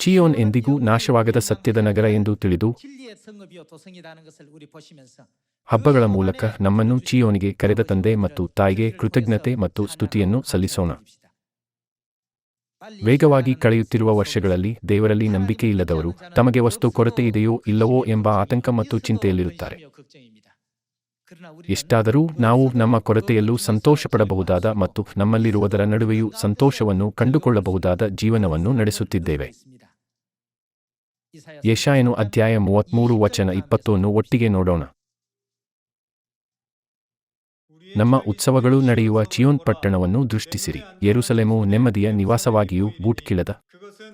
ಚಿಯೋನ್ ಎಂದಿಗೂ ನಾಶವಾಗದ ಸತ್ಯದ ನಗರ ಎಂದು ತಿಳಿದು ಹಬ್ಬಗಳ ಮೂಲಕ ನಮ್ಮನ್ನು ಚಿಯೋನಿಗೆ ಕರೆದ ತಂದೆ ಮತ್ತು ತಾಯಿಗೆ ಕೃತಜ್ಞತೆ ಮತ್ತು ಸ್ತುತಿಯನ್ನು ಸಲ್ಲಿಸೋಣ. ವೇಗವಾಗಿ ಕಳೆಯುತ್ತಿರುವ ವರ್ಷಗಳಲ್ಲಿ ದೇವರಲ್ಲಿ ನಂಬಿಕೆ ಇಲ್ಲದವರು ತಮಗೆ ವಸ್ತು ಕೊರತೆ ಇದೆಯೋ ಇಲ್ಲವೋ ಎಂಬ ಆತಂಕ ಮತ್ತು ಚಿಂತೆಯಲ್ಲಿರುತ್ತಾರೆ. ಎಷ್ಟಾದರೂ ನಾವು ನಮ್ಮ ಕೊರತೆಯಲ್ಲೂ ಸಂತೋಷಪಡಬಹುದಾದ ಮತ್ತು ನಮ್ಮಲ್ಲಿರುವುದರ ನಡುವೆಯೂ ಸಂತೋಷವನ್ನು ಕಂಡುಕೊಳ್ಳಬಹುದಾದ ಜೀವನವನ್ನು ನಡೆಸುತ್ತಿದ್ದೇವೆ. ಯಶಾಯನು ಅಧ್ಯಾಯ ಮೂವತ್ಮೂರು ವಚನ ಇಪ್ಪತ್ತೊಂದು ಒಟ್ಟಿಗೆ ನೋಡೋಣ. ನಮ್ಮ ಉತ್ಸವಗಳು ನಡೆಯುವ ಚಿಯೋನ್ ಪಟ್ಟಣವನ್ನು ದೃಷ್ಟಿಸಿರಿ. ಯೆರೂಸಲೇಮು ನೆಮ್ಮದಿಯ ನಿವಾಸವಾಗಿಯೂ ಬೂಟ್ ಕೀಳದ.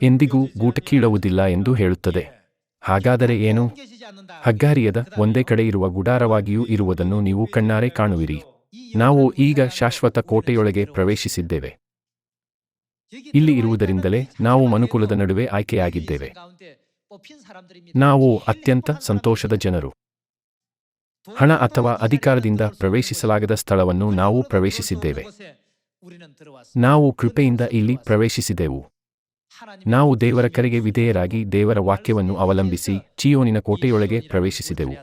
ಎಂದಿಗೂ ಬೂಟ ಕೀಳುವುದಿಲ್ಲ ಎಂದು ಹೇಳುತ್ತದೆ. ಹಾಗಾದರೆ ಏನು? ಹಗ್ಗಾರಿಯದ ಒಂದೇ ಕಡೆ ಇರುವ ಗುಡಾರವಾಗಿಯೂ ಇರುವುದನ್ನು ನೀವು ಕಣ್ಣಾರೆ ಕಾಣುವಿರಿ. ನಾವು ಈಗ ಶಾಶ್ವತ ಕೋಟೆಯೊಳಗೆ ಪ್ರವೇಶಿಸಿದ್ದೇವೆ. ಇಲ್ಲಿ ಇರುವುದರಿಂದಲೇ ನಾವು ಮನುಕುಲದ ನಡುವೆ ಆಯ್ಕೆಯಾಗಿದ್ದೇವೆ. ನಾವು ಅತ್ಯಂತ ಸಂತೋಷದ ಜನರು. ಹಣ ಅಥವಾ ಅಧಿಕಾರದಿಂದ ಪ್ರವೇಶಿಸಲಾಗದ ಸ್ಥಳವನ್ನು ನಾವು ಪ್ರವೇಶಿಸಿದ್ದೇವೆ. ನಾವು ಕೃಪೆಯಿಂದ ಇಲ್ಲಿ ಪ್ರವೇಶಿಸಿದೆವು. ನಾವು ದೇವರ ಕರೆಗೆ ವಿಧೇಯರಾಗಿ ದೇವರ ವಾಕ್ಯವನ್ನು ಅವಲಂಬಿಸಿ ಚಿಯೋನಿನ ಕೋಟೆಯೊಳಗೆ ಪ್ರವೇಶಿಸಿದೆವು.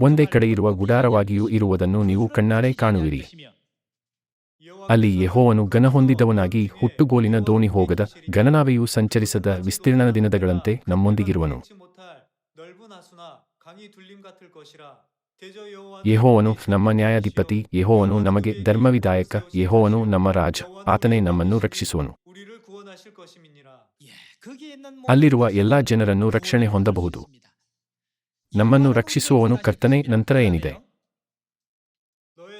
ಒಂದೇ ಕಡೆ ಇರುವ ಗುಡಾರವಾಗಿಯೂ ಇರುವುದನ್ನು ನೀವು ಕಣ್ಣಾರೆ ಕಾಣುವಿರಿ. ಅಲ್ಲಿ ಯೆಹೋವನು ಘನಹೊಂದಿದವನಾಗಿ ಹುಟ್ಟುಗೋಲಿನ ದೋಣಿ ಹೋಗದ ಘನನಾವೆಯು ಸಂಚರಿಸದ ವಿಸ್ತೀರ್ಣನ ದಿನದಗಳಂತೆ ನಮ್ಮೊಂದಿಗಿರುವನು. ಯೆಹೋವನು ನಮ್ಮ ನ್ಯಾಯಾಧಿಪತಿ, ಯೆಹೋವನು ನಮಗೆ ಧರ್ಮವಿದಾಯಕ, ಯೆಹೋವನು ನಮ್ಮ ರಾಜ, ಆತನೇ ನಮ್ಮನ್ನು ರಕ್ಷಿಸುವನು. ಅಲ್ಲಿರುವ ಎಲ್ಲಾ ಜನರನ್ನು ರಕ್ಷಣೆ ಹೊಂದಬಹುದು. ನಮ್ಮನ್ನು ರಕ್ಷಿಸುವವನು ಕರ್ತನೆ, ನಂತರ ಏನಿದೆ?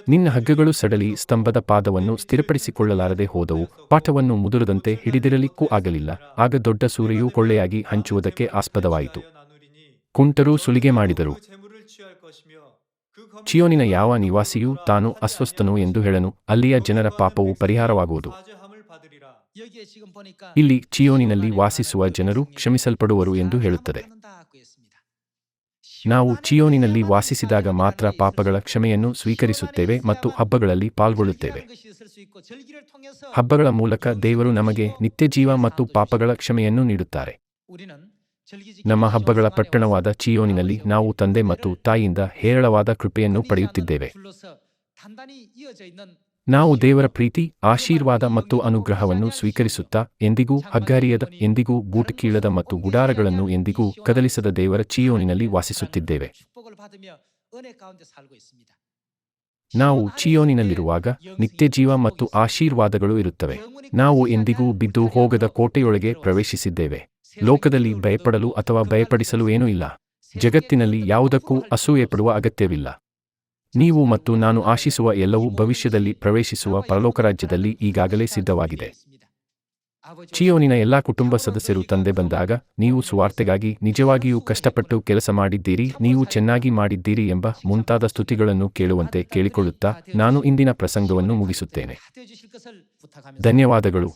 ನಿನ್ನ ಹಗ್ಗಗಳು ಸಡಲಿ ಸ್ತಂಭದ ಪಾದವನ್ನು ಸ್ಥಿರಪಡಿಸಿಕೊಳ್ಳಲಾರದೆ ಹೋದವು. ಪಾಠವನ್ನು ಮುದುರದಂತೆ ಹಿಡಿದಿರಲಿಕ್ಕೂ ಆಗಲಿಲ್ಲ. ಆಗ ದೊಡ್ಡ ಸೂರೆಯು ಕೊಳ್ಳೆಯಾಗಿ ಹಂಚುವುದಕ್ಕೆ ಆಸ್ಪದವಾಯಿತು. ಕುಂಟರು ಸುಲಿಗೆ ಮಾಡಿದರು. ಚಿಯೋನಿನ ಯಾವ ನಿವಾಸಿಯೂ ತಾನು ಅಸ್ವಸ್ಥನು ಎಂದು ಹೇಳನು, ಅಲ್ಲಿಯ ಜನರ ಪಾಪವು ಪರಿಹಾರವಾಗುವುದು. ಇಲ್ಲಿ ಚಿಯೋನಿನಲ್ಲಿ ವಾಸಿಸುವ ಜನರು ಕ್ಷಮಿಸಲ್ಪಡುವರು ಎಂದು ಹೇಳುತ್ತದೆ. ನಾವು ಚಿಯೋನಿನಲ್ಲಿ ವಾಸಿಸಿದಾಗ ಮಾತ್ರ ಪಾಪಗಳ ಕ್ಷಮೆಯನ್ನು ಸ್ವೀಕರಿಸುತ್ತೇವೆ ಮತ್ತು ಹಬ್ಬಗಳಲ್ಲಿ ಪಾಲ್ಗೊಳ್ಳುತ್ತೇವೆ. ಹಬ್ಬಗಳ ಮೂಲಕ ದೇವರು ನಮಗೆ ನಿತ್ಯಜೀವ ಮತ್ತು ಪಾಪಗಳ ಕ್ಷಮೆಯನ್ನು ನೀಡುತ್ತಾರೆ. ನಮ್ಮ ಹಬ್ಬಗಳ ಪಟ್ಟಣವಾದ ಚಿಯೋನಿನಲ್ಲಿ ನಾವು ತಂದೆ ಮತ್ತು ತಾಯಿಯಿಂದ ಹೇರಳವಾದ ಕೃಪೆಯನ್ನು ಪಡೆಯುತ್ತಿದ್ದೇವೆ. ನಾವು ದೇವರ ಪ್ರೀತಿ, ಆಶೀರ್ವಾದ ಮತ್ತು ಅನುಗ್ರಹವನ್ನು ಸ್ವೀಕರಿಸುತ್ತಾ ಎಂದಿಗೂ ಹಗ್ಗಾರಿಯದ ಎಂದಿಗೂ ಬೂಟ್ ಕೀಳದ ಮತ್ತು ಗುಡಾರಗಳನ್ನು ಎಂದಿಗೂ ಕದಲಿಸದ ದೇವರ ಚಿಯೋನಿನಲ್ಲಿ ವಾಸಿಸುತ್ತಿದ್ದೇವೆ. ನಾವು ಚಿಯೋನಿನಲ್ಲಿರುವಾಗ ನಿತ್ಯ ಜೀವ ಮತ್ತು ಆಶೀರ್ವಾದಗಳು ಇರುತ್ತವೆ. ನಾವು ಎಂದಿಗೂ ಬಿದ್ದು ಹೋಗದ ಕೋಟೆಯೊಳಗೆ ಪ್ರವೇಶಿಸಿದ್ದೇವೆ. ಲೋಕದಲ್ಲಿ ಭಯಪಡಲು ಅಥವಾ ಭಯಪಡಿಸಲು ಏನೂ ಇಲ್ಲ. ಜಗತ್ತಿನಲ್ಲಿ ಯಾವುದಕ್ಕೂ ಅಸೂಯೆಪಡುವ ಅಗತ್ಯವಿಲ್ಲ. ನೀವು ಮತ್ತು ನಾನು ಆಶಿಸುವ ಎಲ್ಲವೂ ಭವಿಷ್ಯದಲ್ಲಿ ಪ್ರವೇಶಿಸುವ ಪರಲೋಕ ರಾಜ್ಯದಲ್ಲಿ ಈಗಾಗಲೇ ಸಿದ್ಧವಾಗಿದೆ. ಚಿಯೋನಿನ ಎಲ್ಲಾ ಕುಟುಂಬ ಸದಸ್ಯರು ತಂದೆ ಬಂದಾಗ, ನೀವು ಸುವಾರ್ತೆಗಾಗಿ ನಿಜವಾಗಿಯೂ ಕಷ್ಟಪಟ್ಟು ಕೆಲಸ ಮಾಡಿದ್ದೀರಿ, ನೀವು ಚೆನ್ನಾಗಿ ಮಾಡಿದ್ದೀರಿ ಎಂಬ ಮುಂತಾದ ಸ್ತುತಿಗಳನ್ನು ಕೇಳುವಂತೆ ಕೇಳಿಕೊಳ್ಳುತ್ತಾ ನಾನು ಇಂದಿನ ಪ್ರಸಂಗವನ್ನು ಮುಗಿಸುತ್ತೇನೆ. ಧನ್ಯವಾದಗಳು.